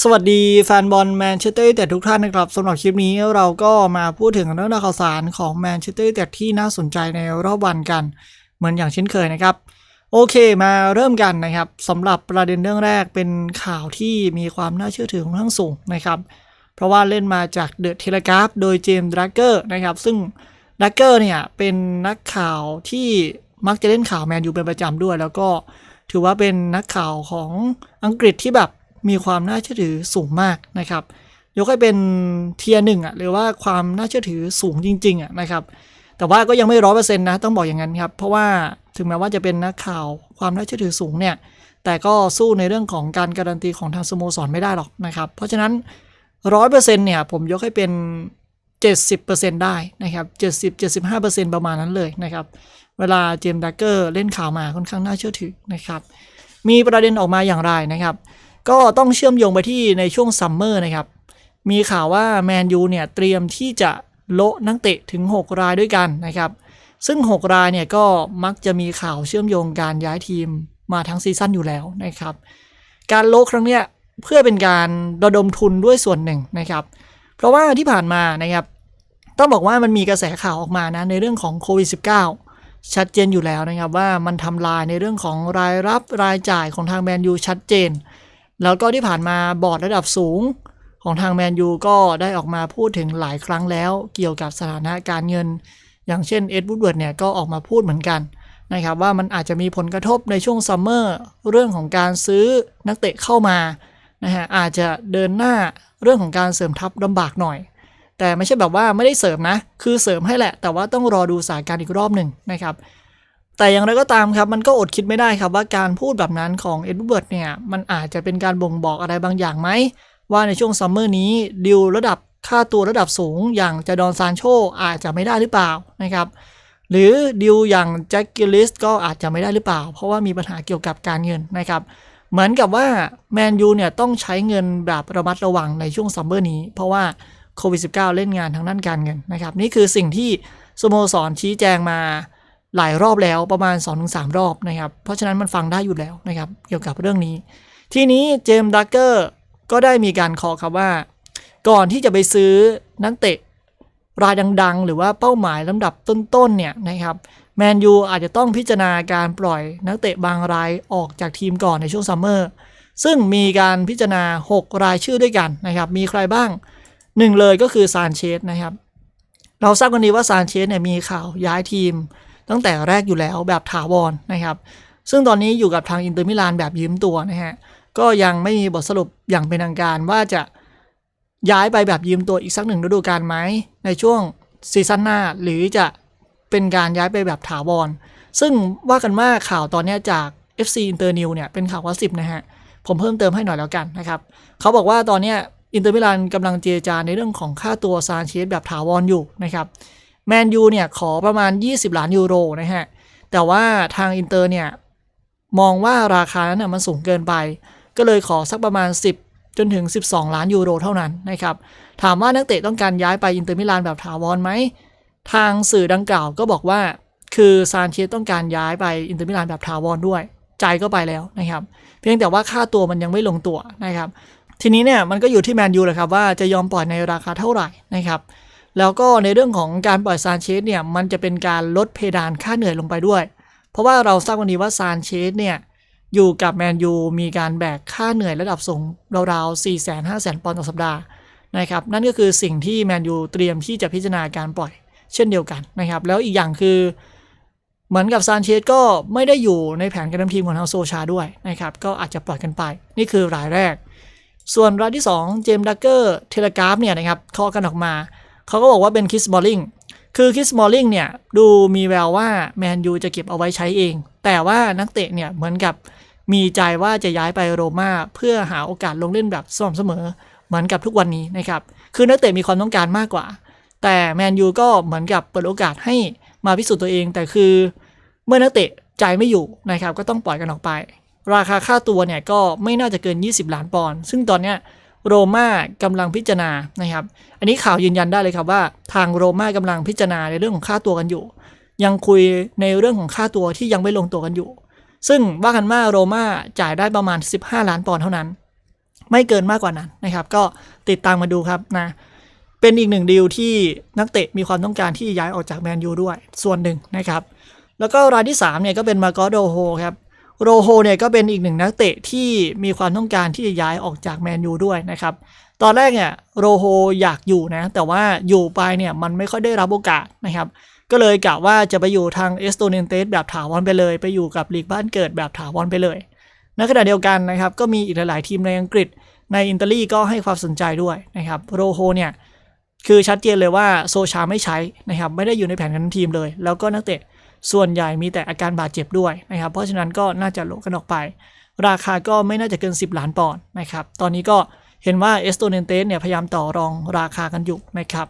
สวัสดีแฟนบอลแมนเชสเตอร์ยูไนเต็ดทุกท่านนะครับสำหรับคลิปนี้เราก็มาพูดถึงเรื่องราวข่าวสารของแมนเชสเตอร์ยูไนเต็ดที่น่าสนใจในรอบวันกัน เหมือนอย่างเช่นเคยนะครับ โอเคมาเริ่มกันนะครับสำหรับประเด็นเรื่องแรกเป็นข่าวที่มีความน่าเชื่อถือค่อนข้างสูงนะครับ เพราะว่าเล่นมาจากเดอะเทเลกราฟโดยเจมส์ดรักเกอร์นะครับ ซึ่งดรักเกอร์เนี่ยเป็นนักข่าวที่มักจะเล่นข่าวแมนยูเป็นประจำด้วย แล้วก็ถือว่าเป็นนักข่าวของอังกฤษที่แบบ มีความน่าเชื่อถือสูงมากนะครับ ยกให้เป็นเทียร์หนึ่งอะหรือว่าความน่าเชื่อถือสูงจริงๆอะนะครับ แต่ว่าก็ยังไม่ร้อยเปอร์เซ็นต์นะต้องบอกอย่างนั้นครับเพราะว่าถึงแม้ว่าจะเป็นนักข่าวความน่าเชื่อถือสูงเนี่ยแต่ก็สู้ในเรื่องของการการันตีของทางสโมสรไม่ได้หรอกนะครับ เพราะฉะนั้นร้อยเปอร์เซ็นต์เนี่ยผมยกให้เป็น 70%ได้นะครับ70 75%ประมาณนั้นเลยนะครับ เวลาเจมส์ดักเกอร์เล่นข่าวมาค่อนข้างน่าเชื่อถือนะครับ มีประเด็นออกมาอย่างไรนะครับ ก็ต้องเชื่อมโยงไปที่ในช่วงซัมเมอร์นะครับ มีข่าวว่าแมนยูเนี่ยเตรียมที่จะโละนักเตะถึง 6 รายด้วยกันนะครับ ซึ่ง 6 รายเนี่ยก็มักจะมีข่าวเชื่อมโยงการย้ายทีมมาทั้งซีซั่นอยู่แล้วนะครับ การโละครั้งเนี้ยเพื่อเป็นการระดมทุนด้วยส่วนหนึ่งนะครับ เพราะว่าที่ผ่านมานะครับ ต้องบอกว่ามันมีกระแสข่าวออกมานะในเรื่องของโควิด -19 ชัดเจนอยู่แล้วนะครับว่ามันทำลายในเรื่องของรายรับรายจ่ายของทางแมนยูชัดเจน แล้วก็ที่ผ่านมาบอร์ดระดับสูงของทางแมนยูก็ได้ออกมาพูดถึงหลายครั้งแล้วเกี่ยวกับสถานะการเงิน อย่างเช่นเอ็ดวูดเวิร์ดเนี่ยก็ออกมาพูดเหมือนกันนะครับว่ามันอาจจะมีผลกระทบในช่วงซัมเมอร์เรื่องของการซื้อนักเตะเข้ามานะฮะอาจจะเดินหน้าเรื่องของการเสริมทัพลำบากหน่อย แต่ไม่ใช่แบบว่าไม่ได้เสริมนะ คือเสริมให้แหละ แต่ว่าต้องรอดูสถานการณ์อีกรอบหนึ่งนะครับ แต่อย่างไรก็ตามครับมันก็อดคิดไม่ได้ครับว่าการพูดแบบนั้นของเอ็ดเวิร์ดเนี่ยมันอาจจะเป็นการบ่งบอกอะไรบางอย่างไหม ว่าในช่วงซัมเมอร์นี้ดิวระดับค่าตัวระดับสูงอย่างจาดอนซานโชอาจจะไม่ได้หรือเปล่านะครับหรือดิวอย่างแจ็คกิลลิสก็อาจจะไม่ได้หรือเปล่า เพราะว่ามีปัญหาเกี่ยวกับการเงินนะครับเหมือนกับว่าแมนยูเนี่ยต้องใช้เงินแบบระมัดระวังในช่วงซัมเมอร์นี้ เพราะว่าโควิด -19 เล่นงานทางด้านการเงินนะครับนี่คือสิ่งที่สโมสรชี้แจงมา หลายรอบแล้วประมาณ 2-3 รอบนะครับ เพราะฉะนั้นมันฟังได้อยู่แล้วนะครับ เกี่ยวกับเรื่องนี้ ทีนี้เจมส์ดักเกอร์ก็ได้มีการขอครับว่า ก่อนที่จะไปซื้อนักเตะรายดัง ๆ หรือว่าเป้าหมายลำดับต้นๆเนี่ยนะครับแมนยูอาจจะต้องพิจารณาการปล่อยนักเตะบางรายออกจากทีมก่อนในช่วงซัมเมอร์ซึ่งมีการพิจารณา 6 รายชื่อด้วยกันนะครับ มีใครบ้างหนึ่งเลยก็คือซานเชสนะครับ เราทราบกันดีว่าซานเชสเนี่ยมีข่าวย้ายทีม ตั้งแต่แรกอยู่แล้วแบบถาวรนะครับ ซึ่งตอนนี้อยู่กับทางอินเตอร์มิลานแบบยืมตัวนะฮะก็ยังไม่มีบทสรุปอย่างเป็นทางการว่าจะย้ายไปแบบยืมตัวอีกสักหนึ่งฤดูกาลไหมในช่วงซีซั่นหน้าหรือจะเป็นการย้ายไปแบบถาวร ซึ่งว่ากันว่าข่าวตอนนี้จาก FC Inter New เนี่ยเป็นข่าวว่าสิบนะฮะ ผมเพิ่มเติมให้หน่อยแล้วกันนะครับ เขาบอกว่าตอนนี้อินเตอร์มิลานกำลังเจรจาในเรื่องของค่าตัวซานเชสแบบถาวรอยู่นะครับ แมนยูเนี่ยขอประมาณ 20 ล้านยูโรนะฮะ แต่ว่าทางอินเตอร์เนี่ย มองว่าราคานั้นนะมันสูงเกินไป ก็เลยขอสักประมาณ 10 จนถึง 12 ล้านยูโรเท่านั้นนะครับ ถามว่านักเตะต้องการย้ายไปอินเตอร์มิลานแบบถาวรไหม ทางสื่อดังกล่าวก็บอกว่า คือซานเชสต้องการย้ายไปอินเตอร์มิลานแบบถาวรด้วยใจก็ไปแล้วนะครับ เพียงแต่ว่าค่าตัวมันยังไม่ลงตัวนะครับ ทีนี้เนี่ยมันก็อยู่ที่แมนยูแหละครับว่าจะยอมปล่อยในราคาเท่าไหร่นะครับ แล้วก็ในเรื่องของการปล่อยซานเชสเนี่ยมันจะเป็นการลดเพดานค่าเหนื่อยลงไปด้วย เพราะว่าเราทราบวันนี้ว่าซานเชสเนี่ยอยู่กับแมนยูมีการแบกค่าเหนื่อยระดับสูงราวๆ4 5 0 0 0 0ปอนด์ต่อสัปดาห์นะครับนั่นก็คือสิ่งที่แมนยูเตรียมที่จะพิจารณาการปล่อยเช่นเดียวกันนะครับแล้วอีกอย่างคือ เหมือนกับซานเชสก็ไม่ได้อยู่ในแผนการทำทีมของทางโซชาด้วยนะครับก็อาจจะปล่อยกันไป นี่คือรายแรก ส่วนรายที่ 2 เจมส์ดักเกอร์เทเลกราฟเนี่ยนะครับเคาะกันออกมา เขาก็บอกว่าเป็นคิสบอลลิงคือคิสบอลลิงเนี่ยดูมีแววว่าแมนยูจะเก็บเอาไว้ใช้เอง แต่ว่านักเตะเนี่ยเหมือนกับมีใจว่าจะย้ายไปโรม่าเพื่อหาโอกาสลงเล่นแบบสม่ำเสมอ เหมือนกับทุกวันนี้นะครับ คือนักเตะมีความต้องการมากกว่า แต่แมนยูก็เหมือนกับเปิดโอกาสให้มาพิสูจน์ตัวเอง แต่คือ เมื่อนักเตะใจไม่อยู่นะครับก็ต้องปล่อยกันออกไป ราคาค่าตัวเนี่ยก็ไม่น่าจะเกิน 20 ล้านปอนด์ซึ่งตอนเนี้ย โรม่ากำลังพิจารณานะครับ อันนี้ข่าวยืนยันได้เลยครับว่า ทางโรม่ากำลังพิจารณาในเรื่องของค่าตัวกันอยู่ ยังคุยในเรื่องของค่าตัวที่ยังไม่ลงตัวกันอยู่ ซึ่งว่ากันว่าโรม่าจ่ายได้ประมาณ 15 ล้านปอนด์เท่านั้น ไม่เกินมากกว่านั้นนะครับ ก็ติดตามมาดูครับนะเป็นอีกหนึ่งดีลที่นักเตะมีความต้องการที่ย้ายออกจากแมนยูด้วยส่วนหนึ่งนะครับ แล้วก็รายที่3เนี่ยก็เป็นมาโกโดโฮครับ โรโฮเนี่ยก็เป็นอีกหนึ่งนักเตะที่มีความต้องการที่จะย้ายออกจากแมนยูด้วยนะครับ ตอนแรกเนี่ยโรโฮอยากอยู่นะ แต่ว่าอยู่ไปเนี่ยมันไม่ค่อยได้รับโอกาสนะครับ ก็เลยกะว่าจะไปอยู่ทางเอสโตเนเตสแบบถาวรไปเลย ไปอยู่กับลีกบ้านเกิดแบบถาวรไปเลย ในขณะเดียวกันนะครับ ก็มีอีกหลาย ๆ ทีมในอังกฤษ ในอินเตาลีก็ให้ความสนใจด้วยนะครับโรโฮเนี่ยคือชัดเจนเลยว่าโซชาไม่ใช้นะครับไม่ได้อยู่ในแผนการทีมเลย แล้วก็นักเตะ ส่วนใหญ่มีแต่อาการบาดเจ็บด้วยนะครับ เพราะฉะนั้นก็น่าจะลดกันออกไป ราคาก็ไม่น่าจะเกิน 10 ล้านปอนด์นะครับ ตอนนี้ก็เห็นว่าเอสโตเนเตสเนี่ยพยายามต่อรองราคากันอยู่นะครับ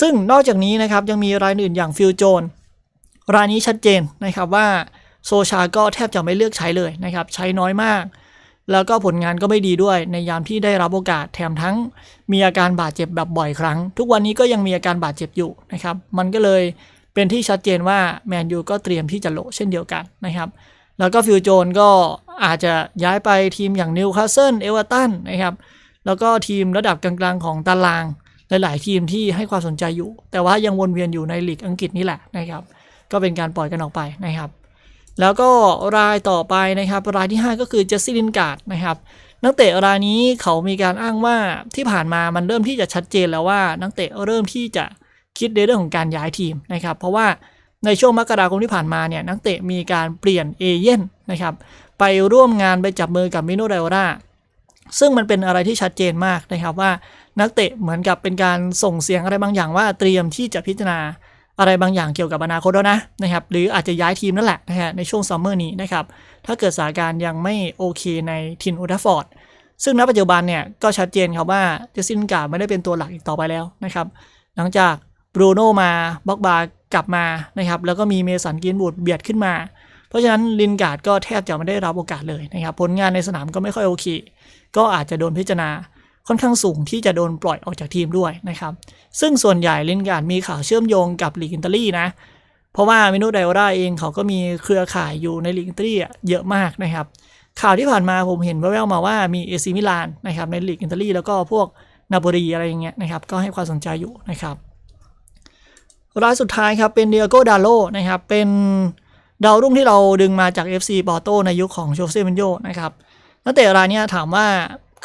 ซึ่งนอกจากนี้นะครับยังมีรายอื่นอย่างฟิลโจนรายนี้ชัดเจนนะครับว่าโซชาก็แทบจะไม่เลือกใช้เลยนะครับใช้น้อยมาก แล้วก็ผลงานก็ไม่ดีด้วยในยามที่ได้รับโอกาสแถมทั้งมีอาการบาดเจ็บแบบบ่อยครั้ง ทุกวันนี้ก็ยังมีอาการบาดเจ็บอยู่นะครับ มันก็เลย เป็นที่ชัดเจนว่าแมนยูก็เตรียมที่จะโลเช่นเดียวกันนะครับ แล้วก็ฟิลโจนก็อาจจะย้ายไปทีมอย่างนิวคาสเซิลเอเวอร์ตันนะครับ แล้วก็ทีมระดับกลางๆของตารางหลายๆทีมที่ให้ความสนใจอยู่ แต่ว่ายังวนเวียนอยู่ในลีกอังกฤษนี่แหละนะครับ ก็เป็นการปล่อยกันออกไปนะครับ แล้วก็รายต่อไปนะครับ รายที่ 5 ก็คือเจสซี่ลินการ์ดนะครับนักเตะรายนี้เขามีการอ้างว่าที่ผ่านมามันเริ่มที่จะชัดเจนแล้วว่านักเตะเริ่มที่จะ คิดในเรื่องของการย้ายทีมนะครับเพราะว่าในช่วงมกราคมที่ผ่านมาเนี่ยนักเตะมีการเปลี่ยนเอเย่นนะครับไปร่วมงานไปจับมือกับมิโนเรโอราซึ่งมันเป็นอะไรที่ชัดเจนมากนะครับว่านักเตะเหมือนกับเป็นการส่งเสียงอะไรบางอย่างว่าเตรียมที่จะพิจารณาอะไรบางอย่างเกี่ยวกับอนาคตแล้วนะนะครับหรืออาจจะย้ายทีมนั่นแหละนะฮะในช่วงซัมเมอร์นี้นะครับถ้าเกิดสถานการณ์ยังไม่โอเคในทินอุลตราฟอร์ดซึ่งณปัจจุบันเนี่ยก็ชัดเจนครับว่าเจสซินกาไม่ได้เป็นตัวหลักอีกต่อไปแล้วนะครับหลังจาก บรูโน่มาบ็อกบาร์กลับมานะครับแล้วก็มีเมสันกินบูดเบียดขึ้นมา เพราะฉะนั้นลินการ์ดก็แทบจะไม่ได้รับโอกาสเลยนะครับผลงานในสนามก็ไม่ค่อยโอเค ก็อาจจะโดนพิจารณาค่อนข้างสูงที่จะโดนปล่อยออกจากทีมด้วยนะครับซึ่งส่วนใหญ่ลินการ์ดมีข่าวเชื่อมโยงกับลีกอิตาลีนะเพราะว่ามิโนไดโอราเองเขาก็มีเครือข่ายอยู่ในลีกอิตาลีอะเยอะมากนะครับข่าวที่ผ่านมาผมเห็นแว่วๆมาว่ามีเอซิมิลานนะครับในลีกอิตาลีแล้วก็พวกนาโปลีอะไรอย่างเงี้ยนะครับก็ให้ความสนใจอยู่นะครับ รายสุดท้ายครับเป็นเดียโกดาโลนะครับเป็นดาวรุ่งที่เราดึงมาจาก FC ปอโตในยุคของโชเซ่เมนโยนะครับนักเตะรายนี้ถามว่า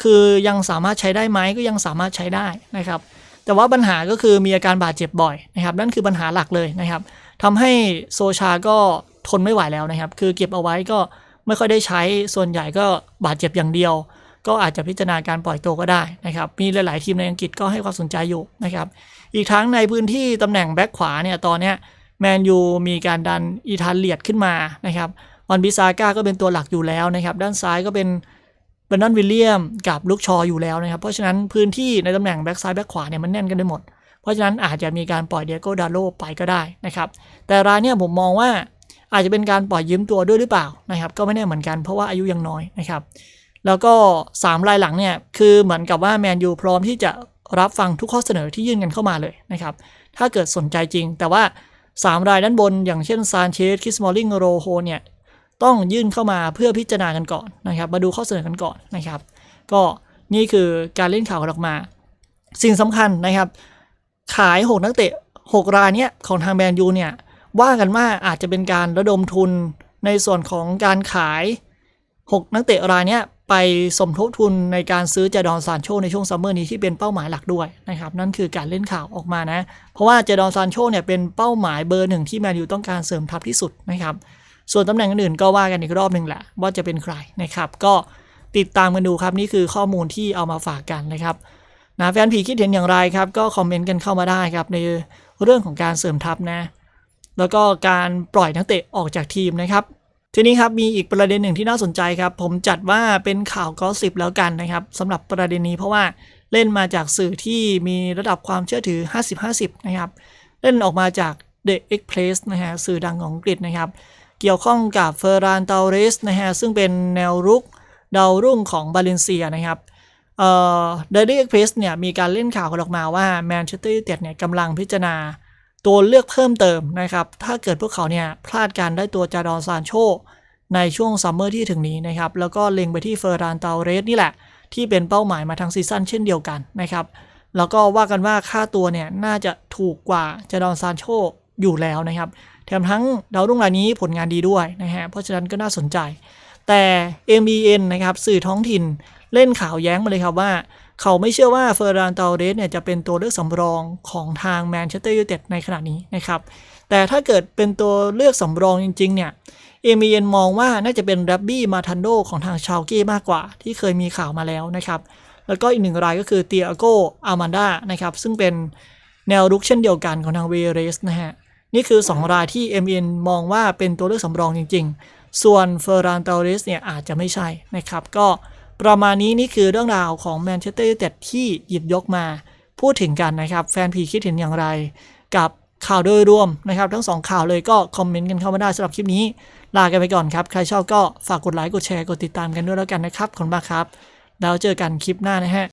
คือยังสามารถใช้ได้ไหมก็ยังสามารถใช้ได้นะครับ แต่ว่าปัญหาก็คือมีอาการบาดเจ็บบ่อยนะครับ นั่นคือปัญหาหลักเลยนะครับทำให้โซชาก็ทนไม่ไหวแล้วนะครับ คือเก็บเอาไว้ก็ไม่ค่อยได้ใช้ส่วนใหญ่ก็บาดเจ็บอย่างเดียว ก็อาจจะพิจารณาการปล่อยตัวก็ได้นะครับ มีหลาย ๆ ทีมในอังกฤษก็ให้ความสนใจอยู่นะครับ อีกทั้งในพื้นที่ตำแหน่งแบ็คขวาเนี่ยตอนเนี้ยแมนยูมีการดันอีธานเลียดขึ้นมานะครับวันบิซาก้าก็เป็นตัวหลักอยู่แล้วนะครับ ด้านซ้ายก็เป็นเบรนดอนวิลเลียมกับลูกชออยู่แล้วนะครับ เพราะฉะนั้นพื้นที่ในตำแหน่งแบ็คซ้ายแบ็คขวาเนี่ยมันแน่นกันได้หมด เพราะฉะนั้นอาจจะมีการปล่อยเดียโกดาโลไปก็ได้นะครับ แต่รายเนี่ยผมมองว่าอาจจะเป็นการปล่อยยืมตัวด้วยหรือเปล่านะครับ ก็ไม่แน่เหมือนกันเพราะว่าอายุยังน้อยนะครับ แล้วก็ 3 รายหลังเนี่ยคือเหมือนกับว่าแมนยูพร้อมที่จะรับฟังทุกข้อเสนอที่ยื่นกันเข้ามาเลยนะครับถ้าเกิดสนใจจริง แต่ว่า 3 รายด้านบน อย่างเช่นซานเชสคิสมอลลิงโรโฮเนี่ยต้องยื่นเข้ามาเพื่อพิจารณากันก่อนนะครับ มาดูข้อเสนอกันก่อนนะครับ ก็นี่คือการเล่นข่าวกันออกมา สิ่งสำคัญนะครับ ขาย 6 นักเตะ 6 รายเนี้ยของทางแมนยูเนี่ยว่ากันว่าอาจจะเป็นการระดมทุนในส่วนของการขาย 6 นักเตะรายเนี้ย ไปสมทบทุนในการซื้อเจดอนซานโชในช่วงซัมเมอร์นี้ที่เป็นเป้าหมายหลักด้วยนะครับนั่นคือการเล่นข่าวออกมานะ เพราะว่าเจดอนซานโชเนี่ยเป็นเป้าหมายเบอร์หนึ่งที่แมนยูต้องการเสริมทัพที่สุดนะครับส่วนตำแหน่งอื่นก็ว่ากันอีกรอบหนึ่งแหละว่าจะเป็นใครนะครับ ก็ติดตามกันดูครับนี่คือข้อมูลที่เอามาฝากกันนะครับนะแฟนผีคิดเห็นอย่างไรครับ ก็คอมเมนต์กันเข้ามาได้ครับในเรื่องของการเสริมทัพนะ แล้วก็การปล่อยนักเตะออกจากทีมนะครับ ทีนี้ครับมีอีกประเด็นหนึ่งที่น่าสนใจครับ ผมจัดว่าเป็นข่าวกอสิบแล้วกันนะครับสำหรับประเด็นนี้เพราะว่าเล่นมาจากสื่อที่มีระดับความเชื่อถือ 50-50 นะครับ เล่นออกมาจาก The Express นะฮะสื่อดังของอังกฤษนะครับ เกี่ยวข้องกับเฟอร์รานเตาเรสนะฮะซึ่งเป็นแนวรุกดาวรุ่งของบาเลนเซียนะครับเอ่อ Daily Express เนี่ยมีการเล่นข่าวกันออกมาว่าแมนเชสเตอร์ยูไนเต็ดเนี่ยกำลังพิจารณา ตัวเลือกเพิ่มเติมนะครับ ถ้าเกิดพวกเขาเนี่ยพลาดการได้ตัวจาดอนซานโช ในช่วงซัมเมอร์ที่ถึงนี้นะครับ แล้วก็เล็งไปที่เฟอร์รานเตาเรสนี่แหละ ที่เป็นเป้าหมายมาทั้งซีซั่นเช่นเดียวกันนะครับ แล้วก็ว่ากันว่าค่าตัวเนี่ยน่าจะถูกกว่าเจดอนซานโชอยู่แล้วนะครับ แถมทั้งดาวรุ่งรายนี้ผลงานดีด้วยนะฮะ เพราะฉะนั้นก็น่าสนใจ แต่ MBN นะครับสื่อท้องถิ่นเล่นข่าวแย้งมาเลยครับว่า เขาไม่เชื่อว่าเฟอร์รานตาเรสเนี่ยจะเป็นตัวเลือกสำรองของทางแมนเชสเตอร์ยูไนเต็ดในขณะนี้นะครับ แต่ถ้าเกิดเป็นตัวเลือกสำรองจริง ๆ เนี่ยเอเมเยนมองว่าน่าจะเป็นรับบี้มาทันโดของทางชาวกี้มากกว่า ที่เคยมีข่าวมาแล้วนะครับ แล้วก็อีกหนึ่งรายก็คือเตียโกอามันดานะครับ ซึ่งเป็นแนวรุกเช่นเดียวกันของทางเวเรสนะฮะนี่คือ 2 รายที่ MN มองว่าเป็นตัวเลือกสำรองจริง ๆ ส่วนเฟอร์รานเตาเรสเนี่ยอาจจะไม่ใช่นะครับ ก็ ประมาณนี้นี่คือเรื่องราวของแมนเชสเตอร์ยูไนเต็ดที่หยิบยกมาพูดถึงกันนะครับ แฟนพีคิดเห็นอย่างไร กับข่าวโดยรวมนะครับ ทั้งสองข่าวเลยก็คอมเมนต์กันเข้ามาได้สำหรับคลิปนี้ ลากันไปก่อนครับ ใครชอบก็ฝากกดไลค์กดแชร์กดติดตามกันด้วยแล้วกันนะครับขอบคุณมากครับ แล้วเจอกันคลิปหน้านะฮะ